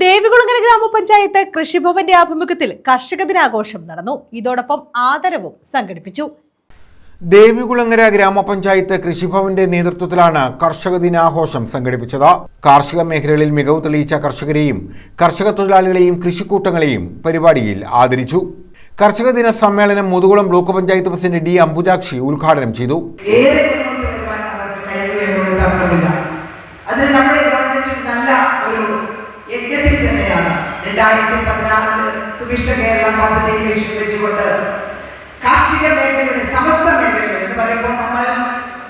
ദേവികുളങ്ങര ഗ്രാമപഞ്ചായത്ത് കൃഷിഭവന്റെ ആഭിമുഖ്യത്തിൽ കർഷക ദിനാഘോഷം നടന്നു. ഇതോടൊപ്പം ആദരവും സംഘടിപ്പിച്ചു. ദേവികുളങ്ങര ഗ്രാമപഞ്ചായത്ത് കൃഷിഭവന്റെ നേതൃത്വത്തിലാണ് കർഷക ദിനാഘോഷം സംഘടിപ്പിച്ചത്. കാർഷിക മേഖലകളിൽ മികവ് തെളിയിച്ച കർഷകരെയും കർഷക തൊഴിലാളികളെയും കൃഷിക്കൂട്ടങ്ങളെയും പരിപാടിയിൽ ആദരിച്ചു. കർഷക ദിന സമ്മേളനം Muthukulam block panchayat president D Ambujakshi ഉദ്ഘാടനം ചെയ്തു. രണ്ടായിരത്തി പതിനാറിൽ സുഭിക്ഷ കേരളം പദ്ധതി ലക്ഷ്യം വെച്ചുകൊണ്ട് കാർഷിക മേഖലയുടെ സമസ്ത മേഖലകൾ എന്ന് പറയുമ്പോൾ നമ്മൾ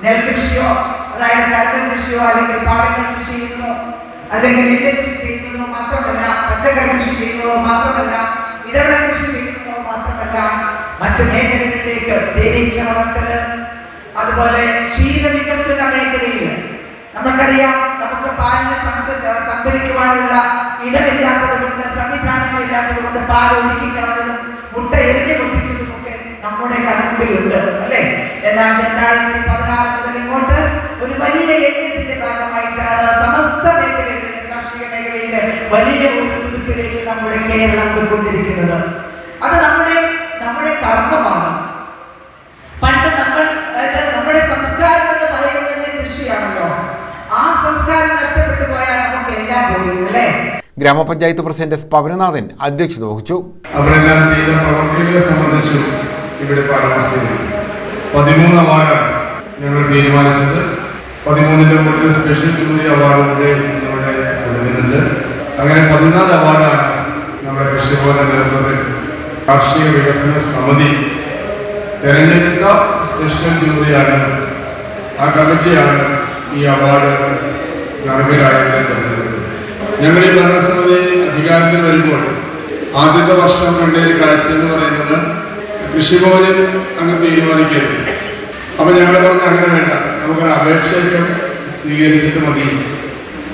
നെൽകൃഷിയോ അതായത് കരുതൽ കൃഷിയോ അല്ലെങ്കിൽ പാടങ്ങൾ കൃഷി ചെയ്യുന്നു അല്ലെങ്കിൽ നെല്ല് കൃഷി ചെയ്യുന്നതോ മാത്രമല്ല പച്ചക്കറി കൃഷി ചെയ്യുന്നതോ മാത്രമല്ല ഇടവിള കൃഷി ചെയ്യുന്നതോ മാത്രമല്ല മറ്റു മേഖലകളിലേക്ക് തേനീച്ച വളർത്തൽ അതുപോലെ ക്ഷീര വികസന മേഖലയിൽ നമുക്കറിയാം നമുക്ക് പാലിന് സംസ- സംഭരിക്കുവാനുള്ള ഒഴുക്കി കളഞ്ഞതും മുട്ട എരിഞ്ഞു പൊട്ടിച്ചതും ഒക്കെ നമ്മുടെ കൺമുമ്പിലുണ്ട് അല്ലേ? എന്നാൽ രണ്ടായിരത്തി പതിനാറ് മുതൽ ഇങ്ങോട്ട് ഒരു വലിയ യജ്ഞത്തിന്റെ ഭാഗമായിട്ടാണ് സമസ്ത മേഖലയിലെ കാർഷിക മേഖലയിലെ വലിയ ഒരു പുതുക്കിലേക്ക് നമ്മുടെ കേരളം പോയിക്കൊണ്ടിരിക്കുന്നത്. അത് നമ്മുടെ നമ്മുടെ കർമ്മമാണ്. പണ്ട് നമ്മൾ നമ്മുടെ സംസ്കാരം എന്ന് പറയുന്നത് കൃഷിയാണല്ലോ. ആ സംസ്കാരം നഷ്ടപ്പെട്ടു പോയാൽ നമുക്ക് എല്ലാം പോയി അല്ലേ? ഗ്രാമപഞ്ചായത്ത് പ്രസിഡന്റ് എസ് പവനനാഥൻ അധ്യക്ഷത വഹിച്ചു. ചെയ്ത. ഇവിടെ തീരുമാനിച്ചത്. ഒരു സ്പെഷ്യൽ ജൂറി നമ്മുടെ അങ്ങനെ പതിനാല് അവാർഡാണ് നമ്മുടെ കൃഷിഭവന നേതൃത്വത്തിൽ കാർഷിക വികസന സമിതി തിരഞ്ഞെടുത്ത സ്പെഷ്യൽ ജൂറിയാണ് ആ കമ്മിറ്റിയാണ് ഈ അവാർഡ് നടപ്പിലായതിനെ തിരഞ്ഞെടുത്തത് ഞങ്ങൾ ഈ ഭരണസമിതി അധികാരത്തിൽ വരുമ്പോൾ ആദ്യത്തെ വർഷം കണ്ട ഒരു കാഴ്ച എന്ന് പറയുന്നത് കൃഷിഭവനിൽ അങ്ങ് തീരുമാനിക്കരുത് അപ്പൊ ഞങ്ങൾ പറഞ്ഞ അങ്ങനെ വേണ്ട നമുക്കൊരു അപേക്ഷയൊക്കെ സ്വീകരിച്ചിട്ട് മതി.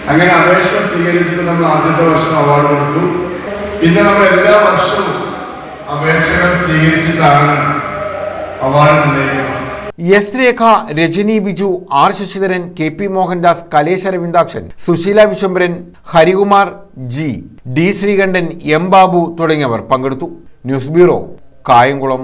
അങ്ങനെ അപേക്ഷ സ്വീകരിച്ചിട്ട് നമ്മൾ ആദ്യത്തെ വർഷം അവാർഡ് കൊടുത്തു. പിന്നെ നമ്മൾ എല്ലാ വർഷവും അപേക്ഷകൾ സ്വീകരിച്ചിട്ടാണ് അവാർഡ് നിർണയിക്കുന്നത് S Rekha Rajani Biju R Sasidharan K P Mohandas Kalesha Aravindakshan Susheela Viswambharan Harikumar G D Sreekantan M Babu തുടങ്ങിയവർ പങ്കെടുത്തു. News bureau Kayamkulam.